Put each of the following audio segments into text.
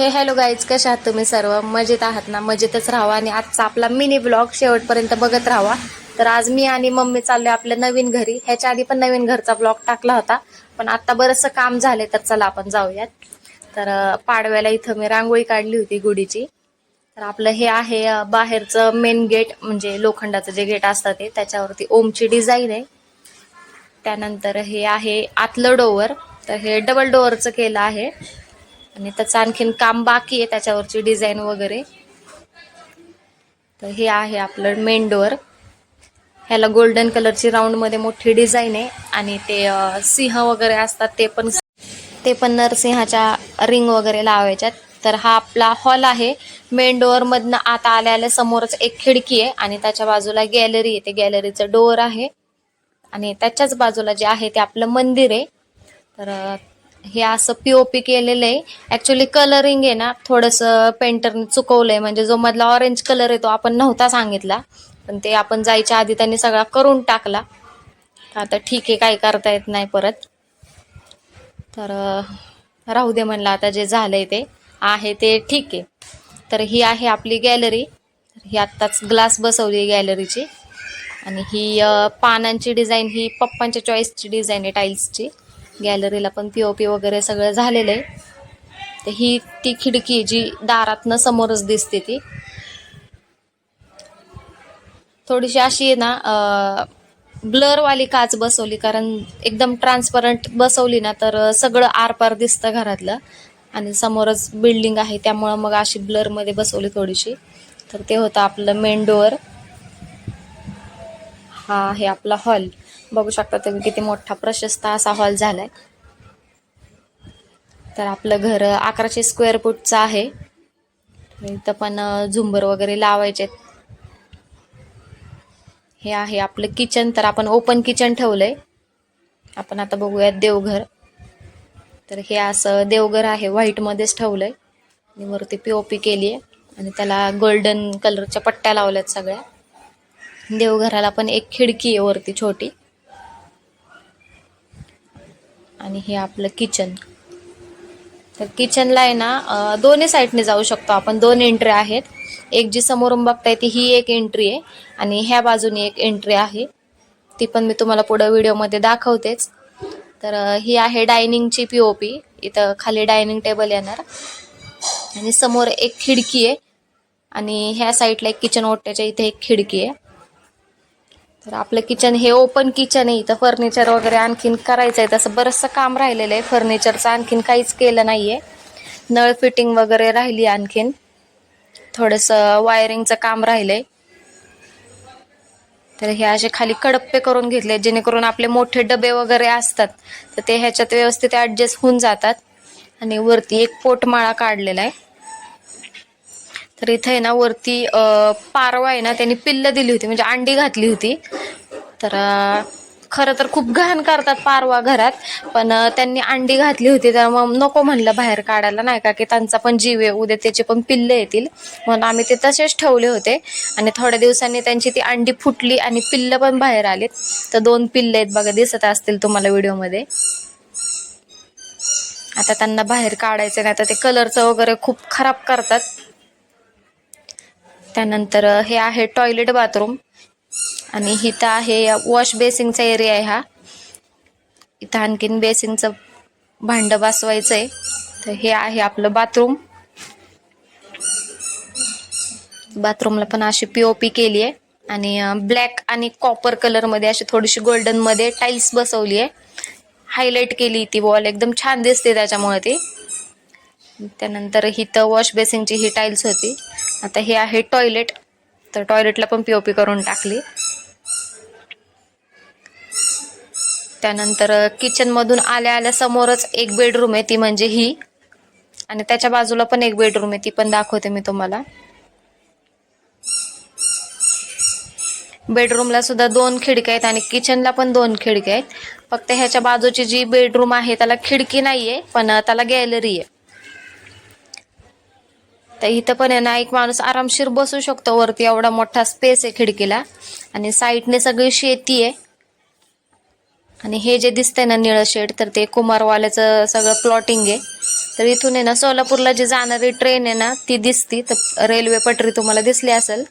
हे hello guys कशा आहात तुम्ही सर्व? मजेत आहात ना? मजेतच राहा आणि आजचा आपला मिनी ब्लॉग शेवटपर्यंत बघत राहावा. तर आज मी आणि मम्मी चाललोय आपल्या नवीन घरी. ह्याच्या आधी पण नवीन घरचा ब्लॉग टाकला होता. पण आता बरंचसं काम झाले तर चला आपण जाऊयात. तर पाडव्याला इथं मी रांगोळी काढली होती गुढीची. तर आपलं हे आहे बाहेरचं मेन गेट म्हणजे लोखंडाचं जे गेट असतं ते. त्याच्यावरती ओमची डिझाईन आहे. त्यानंतर हे आहे आतलं डोअर तर हे डबल डोअरचं केलं आहे. आणि त्याचं आणखीन काम बाकी आहे त्याच्यावरची डिझाईन वगैरे. तर हे आहे आपलं मेन डोअर ह्याला गोल्डन कलरची राऊंडमध्ये मोठी डिझाईन आहे आणि ते सिंह वगैरे असतात ते पण ते पण नरसिंहाच्या रिंग वगैरे लावायच्यात. तर हा आपला हॉल आहे. मेन डोअरमधनं आता आल्या आल्या समोरच एक खिडकी आहे आणि त्याच्या बाजूला गॅलरी आहे. ते गॅलरीचं डोअर आहे. आणि त्याच्याच बाजूला जे आहे ते आपलं मंदिर आहे. तर हे असं पीओपी केलेलं आहे. ॲक्च्युली कलरिंग आहे ना थोडंसं पेंटरने चुकवलं आहे म्हणजे जो मधला ऑरेंज कलर आहे तो आपण नव्हता सांगितला. पण ते आपण जायच्या आधी त्यांनी सगळा करून टाकला. आता ठीक आहे काही करता येत नाही परत. तर राहू दे म्हणलं आता जे झालंय ते. आहे ते ठीक आहे. तर ही आहे आपली गॅलरी ही आत्ताच ग्लास बसवली गॅलरीची आणि ही पानांची डिझाईन ही पप्पांच्या चॉईसची डिझाईन आहे टाईल्सची गॅलरीला पण पी ओ पी वगैरे सगळं झालेलं आहे. तर ही ती खिडकी जी दारातनं समोरच दिसते ती. थोडीशी अशी आहे ना ब्लरवाली काच बसवली कारण एकदम ट्रान्सपरंट बसवली ना तर सगळं आरपार दिसतं घरातलं. आणि समोरच बिल्डिंग आहे त्यामुळं मग अशी ब्लरमध्ये बसवली थोडीशी. तर ते होतं आपलं मेन डोअर. हा आहे आपला हॉल. बघू शकता तुम्ही किती मोठा प्रशस्त असा हॉल झालाय. तर आपलं घर अकराशे स्क्वेअर फूटचं आहे. इथं पण झुंबर वगैरे लावायचे हे आहे आपलं किचन तर आपण ओपन किचन ठेवलंय. आपण आता बघूयात देवघर. तर हे असं देवघर आहे व्हाईटमध्येच ठेवलंय. आणि वरती पी ओ पी केली आहे आणि त्याला गोल्डन कलरच्या पट्ट्या लावल्यात सगळ्या. देवघराला पण एक खिडकी आहे वरती छोटी. आणि हे आपलं किचन तर किचनला आहे ना दोन्ही साईडने जाऊ शकतो आपण. दोन एंट्री आहेत. एक जी समोरून बघताय ती ही एक एंट्री आहे. आणि ह्या बाजूने एक एंट्री आहे. ती पण मी तुम्हाला पुढे व्हिडिओमध्ये दाखवतेच. तर ही आहे डायनिंगची पी ओ पी इथं खाली डायनिंग टेबल येणार. आणि समोर एक खिडकी आहे. आणि ह्या साईडला एक किचन ओट्याच्या इथे एक खिडकी आहे. तर आपलं किचन हे ओपन किचन आहे. इथं फर्निचर वगैरे आणखीन करायचं आहे तसं बरंचसं काम राहिलेलं आहे. फर्निचरचं आणखीन काहीच केलं नाही आहे नळ फिटिंग वगैरे राहिली आणखीन. थोडंसं वायरिंगचं काम राहिलं आहे तर हे असे खाली कडप्पे करून घेतले जेणेकरून आपले मोठे डबे वगैरे असतात. तर ते ह्याच्यात व्यवस्थित ॲडजस्ट होऊन जातात. आणि वरती एक पोटमाळा काढलेला आहे. तर इथं आहे ना वरती पारवा आहे ना त्यांनी पिल्ल दिली होती म्हणजे अंडी घातली होती. तर खरं तर खूप घाण करतात पारवा घरात पण त्यांनी अंडी घातली होती तर मग नको म्हणलं बाहेर काढायला नाही का की त्यांचा पण जीव आहे उद्या त्याचे पण पिल्ले येतील. म्हणून आम्ही ते तसेच ठेवले होते आणि थोड्या दिवसांनी त्यांची ती अंडी फुटली आणि पिल्लं पण बाहेर आलीत. तर दोन पिल्ले आहेत बघा दिसत असतील तुम्हाला व्हिडिओमध्ये. आता त्यांना बाहेर काढायचं नाही तर ते कलरचं वगैरे खूप खराब करतात. त्यानंतर हे आहे टॉयलेट बाथरूम आणि इथं आहे वॉश बेसिंगचा एरिया आहे हा. इथं आणखीन बेसिंगचं भांडं बसवायचं आहे तर हे आहे आपलं बाथरूम बाथरूमला पण अशी पी ओ पी केली आहे आणि ब्लॅक आणि कॉपर कलरमध्ये अशी थोडीशी गोल्डनमध्ये टाईल्स बसवली आहे हायलाईट केली ती वॉल एकदम छान दिसते त्याच्यामुळे ती. त्यानंतर हिथं वॉश बेसिनची ही टाईल्स होती. आता हे आहे टॉयलेट तर टॉयलेटला पण पी ओ पी करून टाकली. त्यानंतर किचनमधून आल्या आल्या समोरच एक बेडरूम आहे ती म्हणजे ही. आणि त्याच्या बाजूला पण एक बेडरूम आहे ती पण दाखवते मी तुम्हाला. बेडरूमला सुद्धा दोन खिडक्या आहेत आणि किचनला पण दोन खिडक्या आहेत. फक्त ह्याच्या बाजूची जी बेडरूम आहे त्याला खिडकी नाही आहे पण त्याला गॅलरी आहे. तर इथं पण आहे ना एक माणूस आरामशीर बसू शकतो. वरती एवढा मोठा स्पेस आहे खिडकीला. आणि साईडने सगळी शेती आहे. आणि हे जे दिसतंय ना निळं शेड तर ते कुमारवाल्याचं सगळं प्लॉटिंग आहे. तर इथून आहे ना सोलापूरला जी जाणारी ट्रेन आहे ना ती दिसती. तर रेल्वे पटरी तुम्हाला दिसली असेल.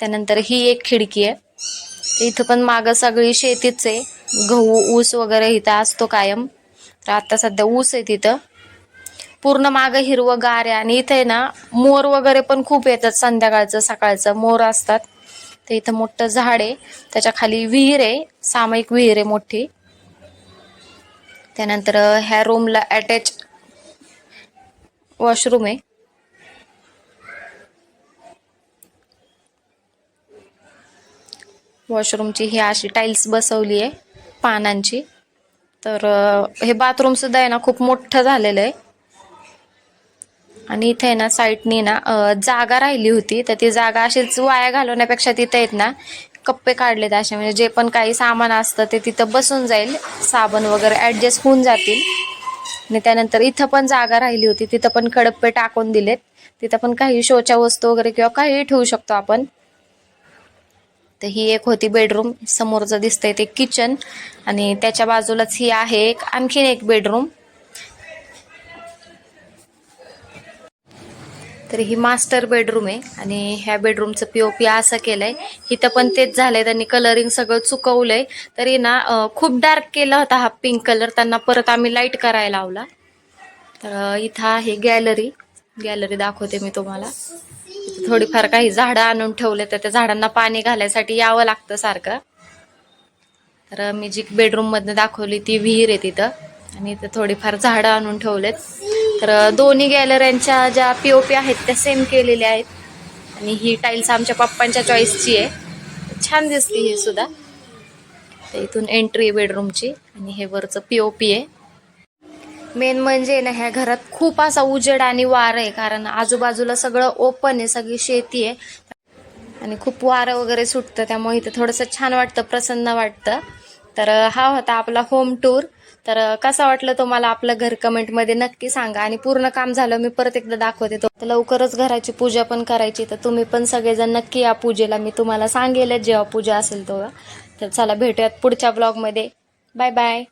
त्यानंतर ही एक खिडकी आहे. इथं पण मागं सगळी शेतीच आहे. गहू ऊस वगैरे इथं असतो कायम. तर आता सध्या ऊस आहे तिथं. पूर्ण मागं हिरवं गार आहे आणि इथे ना मोर वगैरे पण खूप येतात संध्याकाळचं सकाळचं. मोर असतात. ते इथं मोठं झाड आहे. त्याच्याखाली विहीर आहे. सामायिक विहीर आहे मोठी. त्यानंतर ह्या रूमला अटॅच वॉशरूम आहे. वॉशरूमची ही अशी टाईल्स बसवली आहे पानांची. तर हे बाथरूम सुद्धा आहे ना खूप मोठं झालेलं आहे. आणि इथे आहे ना साईडनी ना जागा राहिली होती. तर ती जागा अशीच वाया घालवण्यापेक्षा तिथे आहेत ना कप्पे काढलेत असे. म्हणजे जे पण काही सामान असतं ते तिथं बसून जाईल. साबण वगैरे ॲडजस्ट होऊन जातील. आणि त्यानंतर इथं पण जागा राहिली होती. तिथं पण कडप्पे टाकून दिलेत. तिथं पण काही शोच्या वस्तू वगैरे किंवा काही ठेवू शकतो आपण. तर ही एक होती बेडरूम. समोरचं दिसतंय ते किचन आणि त्याच्या बाजूलाच ही आहे एक आणखीन एक बेडरूम. तर ही मास्टर बेडरूम आहे आणि ह्या बेडरूमचं पी ओ पी असं केलंय. इथं पण तेच झालंय. त्यांनी कलरिंग सगळं चुकवलंय. तरी ना खूप डार्क केला होता हा पिंक कलर त्यांना परत आम्ही लाइट करायला लावला. तर इथं आहे गॅलरी गॅलरी दाखवते मी तुम्हाला. थोडीफार काही झाडं आणून ठेवले तर त्या झाडांना पाणी घालायसाठी यावं लागतं सारखं. तर मी जी बेडरूम मधनं दाखवली ती विहीर आहे तिथं. आणि इथं थोडीफार झाडं आणून ठेवलेत. तर दोन्ही गॅलऱ्यांच्या ज्या पी ओ पी आहेत त्या सेम केलेल्या आहेत. आणि ही टाईल्स आमच्या पप्पांच्या चॉईसची आहे. छान दिसते ही सुद्धा. तर इथून एंट्री बेडरूमची आणि हे वरचं पी ओ पी आहे. मेन म्हणजे ना ह्या घरात खूप असा उजेड आणि वार आहे. कारण आजूबाजूला सगळं ओपन आहे सगळी शेती आहे. आणि खूप वारं वगैरे सुटतं त्यामुळे इथं थोडंसं छान वाटतं प्रसन्न वाटतं. तर हा होता आपला होम टूर तर कसं वाटलं तुम्हाला आपलं घर कमेंटमध्ये नक्की सांगा आणि पूर्ण काम झालं मी परत एकदा दाखवते तो. तर लवकरच घराची पूजा पण करायची तर तुम्ही पण सगळेजण नक्की या पूजेला. मी तुम्हाला सांगेलच जेव्हा पूजा असेल तेव्हा. तर चला भेटूयात पुढच्या ब्लॉगमध्ये बाय बाय